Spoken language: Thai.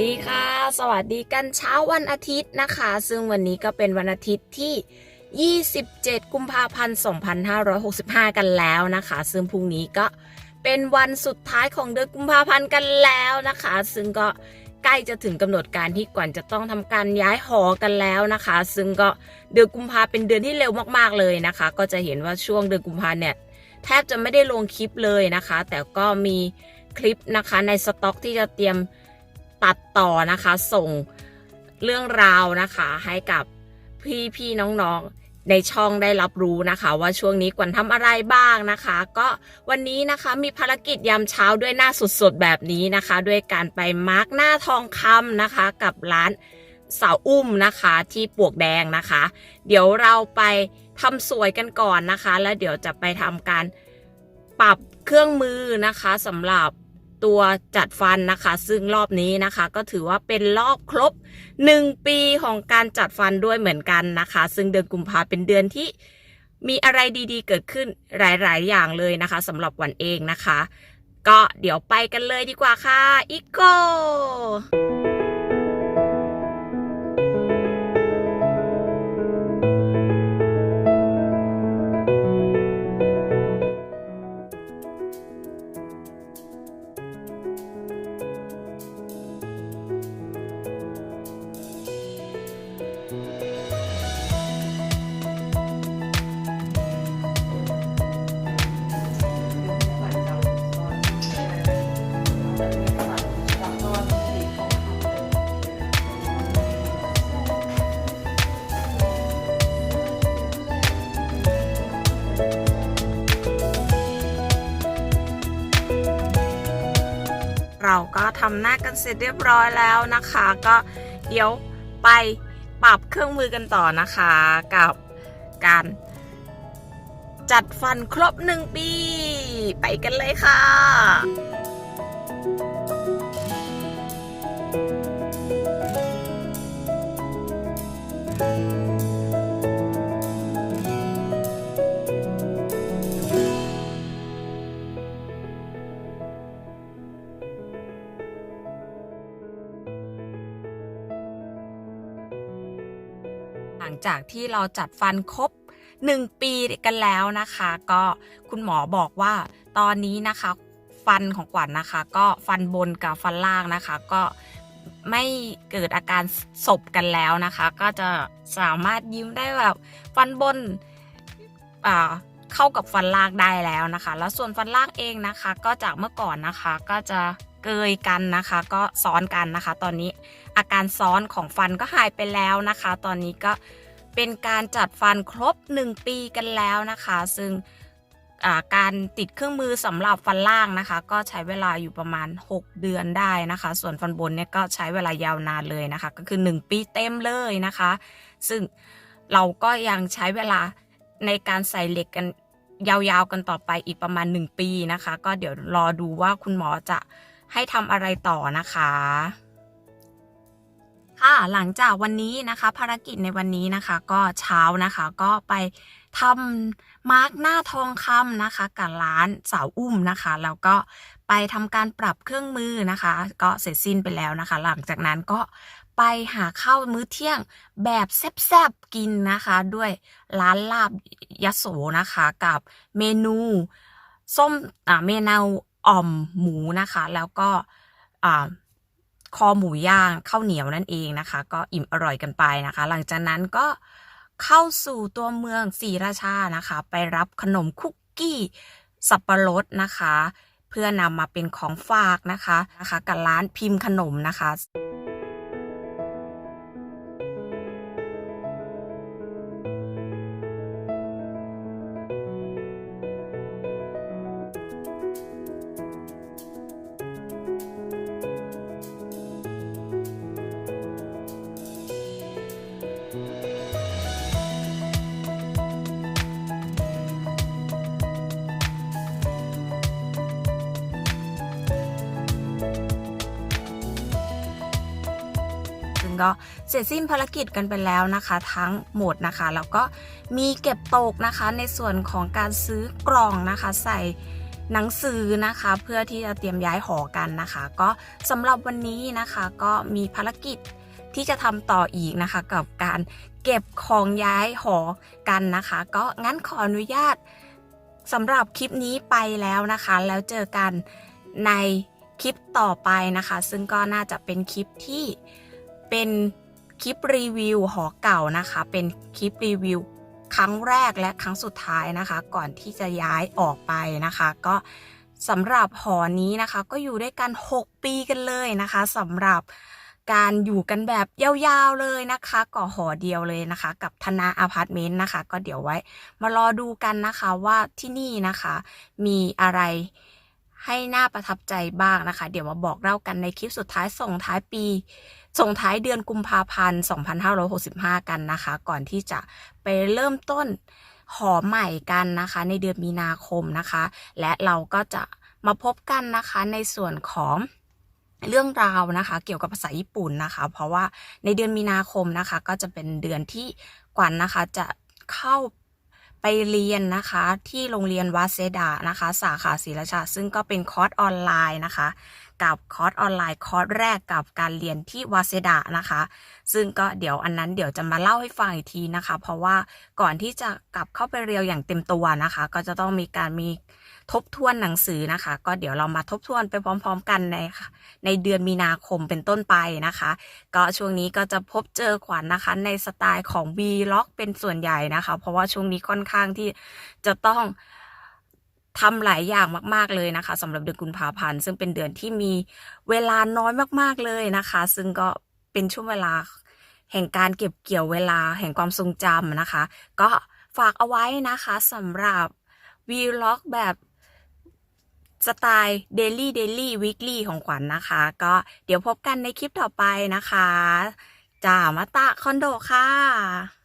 ดีค่ะ สวัสดีกันเช้าวันอาทิตย์นะคะ ซึ่งวันนี้ก็เป็นวันอาทิตย์ที่ 27 กุมภาพันธ์ 2565 กันแล้วนะคะ ซึ่งพรุ่งนี้ก็เป็นวันสุดท้ายของเดือนกุมภาพันธ์กันแล้วนะคะ ซึ่งก็ใกล้จะถึงกำหนดการที่ก่อนจะต้องทำการย้ายหอกันแล้วนะคะ ซึ่งก็เดือนกุมภาเป็นเดือนที่เร็วมากๆเลยนะคะ ก็จะเห็นว่าช่วงเดือนกุมภาเนี่ยแทบจะไม่ได้ลงคลิปเลยนะคะ แต่ก็มีคลิปนะคะในสต็อกที่จะเตรียม ตัดต่อนะคะ ส่งเรื่องราวนะคะ ให้กับพี่พี่ๆน้องๆในช่องได้รับรู้นะคะ ว่าช่วงนี้กวนทำอะไรบ้างนะคะ ก็วันนี้นะคะมีภารกิจยามเช้าด้วยหน้าสดๆแบบนี้นะคะ ด้วยการไปมาร์กหน้าทองคำนะคะ กับร้านสาวอุ้มนะคะที่ปลวกแดงนะคะ เดี๋ยวเราไปทำสวยกันก่อนนะคะ แล้วเดี๋ยวจะไปทำการปรับเครื่องมือนะคะสำหรับ ตัวจัดฟันนะคะ ซึ่งรอบนี้นะคะ ก็ถือว่าเป็นรอบครบ 1 ปีของการจัดฟันด้วยเหมือนกันนะคะ ซึ่งเดือนกุมภาเป็นเดือนที่มีอะไรดีๆ เกิดขึ้นหลาย ๆ อย่างเลยนะคะสำหรับวันเองนะคะ ก็เดี๋ยวไปกันเลยดีกว่าค่ะ อีกโก เราก็ทำหน้ากันเสร็จเรียบร้อยแล้วนะคะ ก็เดี๋ยวไปปรับเครื่องมือกันต่อนะคะกับการจัดฟันครบหนึ่งปี ไปกันเลยค่ะหลั งจากที่เราจัดฟันครบ 1 ปีกันแล้วนะคะ ก็คุณหมอบอกว่าตอนนี้นะคะ ฟันของขวัญนะคะ ก็ฟันบนกับฟันล่างนะคะ ก็ไม่เกิดอาการสบกันแล้วนะคะ ก็จะสามารถยิ้มได้แบบฟันบนอ่าเข้ากับฟันล่างได้แล้วนะคะ แล้วส่วนฟันล่างเองนะคะ ก็จากเมื่อก่อนนะคะก็จะ เกยกันนะคะ ก็ซ้อนกันนะคะ ตอนนี้อาการซ้อนของฟันก็หายไปแล้วนะคะ ตอนนี้ก็เป็นการจัดฟันครบ 1 ปีกันแล้วนะคะ ซึ่งการติดเครื่องมือสำหรับฟันล่างนะคะ ก็ใช้เวลาอยู่ประมาณ 6 เดือนได้นะคะ ส่วนฟันบนเนี่ยก็ใช้เวลายาวนานเลยนะคะ ก็คือ 1 ปีเต็มเลยนะคะ ซึ่งเราก็ยังใช้เวลาในการใส่เหล็กกันยาวๆกันต่อไปอีกประมาณ 1 ปีนะคะ ก็เดี๋ยวรอดูว่าคุณหมอจะ ให้ทำอะไรต่อนะคะค่ะหลังจากวันนี้นะคะ ภารกิจในวันนี้นะคะก็เช้านะคะก็ไปทำมาร์กหน้าทองคำนะคะ กับร้านสาวอุ้มนะคะ แล้วก็ไปทำการปรับเครื่องมือนะคะ ก็เสร็จสิ้นไปแล้วนะคะ หลังจากนั้นก็ไปหาข้าวมื้อเที่ยงแบบแซ่บๆกินนะคะ ด้วยร้านลาบยโสนะคะ กับเมนูส้มอ่าเมนู อ่อมหมูนะคะ แล้วก็คอหมูย่างข้าวเหนียวนั่นเองนะคะ ก็อิ่มอร่อยกันไปนะคะ หลังจากนั้นก็เข้าสู่ตัวเมืองศรีราชานะคะ ไปรับขนมคุกกี้สับปะรดนะคะ เพื่อนำมาเป็นของฝากนะคะนะคะกับร้านพิมพ์ขนมนะคะ ก็เสร็จสิ้นภารกิจกันไปแล้วนะคะ ทั้งหมดนะคะ แล้วก็มีเก็บตกนะคะในส่วนของการซื้อกล่องนะคะ ใส่หนังสือนะคะเพื่อที่จะเตรียมย้ายหอกันนะคะ ก็สำหรับวันนี้นะคะก็มีภารกิจที่จะทำต่ออีกนะคะ กับการเก็บของย้ายหอกันนะคะ ก็งั้นขออนุญาตสำหรับคลิปนี้ไปแล้วนะคะ แล้วเจอกันในคลิปต่อไปนะคะ ซึ่งก็น่าจะเป็นคลิปที่ เป็นคลิปรีวิวหอเก่านะคะ เป็นคลิปรีวิวครั้งแรกและครั้งสุดท้ายนะคะ ก่อนที่จะย้ายออกไปนะคะ ก็สำหรับหอนี้นะคะ ก็อยู่ด้วยกัน 6 ปีกันเลยนะคะสำหรับการอยู่กันแบบยาวๆเลยนะคะก่อหอเดียวเลยนะคะ กับธนาอพาร์ตเมนต์นะคะ ก็เดี๋ยวไว้ มารอดูกันนะคะว่าที่นี่นะคะ มีอะไร ให้หน่าประทับใจบ้างนะคะ เดี๋ยวมาบอกเล่ากันในคลิปสุดท้ายส่งท้ายปี ส่งท้ายเดือนกุมภาพันธ์ 2565 กันนะคะ ก่อนที่จะไปเริ่มต้นหอใหม่กันนะคะ ในเดือนมีนาคมนะคะ และเราก็จะมาพบกันนะคะในส่วนของเรื่องราวนะคะ เกี่ยวกับภาษาญี่ปุ่นนะคะ เพราะว่าในเดือนมีนาคมนะคะ ก็จะเป็นเดือนที่กวันนะคะจะเข้า ไปเรียนนะคะที่โรงเรียนวาเซดานะคะ สาขาศิลชา ซึ่งก็เป็นคอร์สออนไลน์นะคะ กับคอร์สออนไลน์คอร์สแรกกับการเรียนที่วาเซดะนะคะ ซึ่งก็เดี๋ยวอันนั้นเดี๋ยวจะมาเล่าให้ฟังอีกทีนะคะ เพราะว่าก่อนที่จะกลับเข้าไปเรียนอย่างเต็มตัวนะคะ ก็จะต้องมีการมีทบทวนหนังสือนะคะ ก็เดี๋ยวเรามาทบทวนไปพร้อม ๆ กันในในเดือนมีนาคมเป็นต้นไปนะคะ ก็ช่วงนี้ก็จะพบเจอขวัญนะคะ ในสไตล์ของ V l o g เป็นส่วนใหญ่นะคะ เพราะว่าช่วงนี้ค่อนข้างที่จะต้อง ทำหลายอย่างมาก ๆเลยนะคะสำหรับเดือนกุมภาพันธ์ซึ่งเป็นเดือนที่มีเวลาน้อยมาก ๆเลยนะคะ ซึ่งก็เป็นช่วงเวลาแห่งการเก็บเกี่ยวเวลาแห่งความทรงจำนะคะ ก็ฝากเอาไว้นะคะสำหรับ V l o g แบบสไตล์ Daily Daily Weekly ของขวัญนนะคะ ก็เดี๋ยวพบกันในคลิปต่อไปนะคะจ่ามาตะคอนโดค่ะ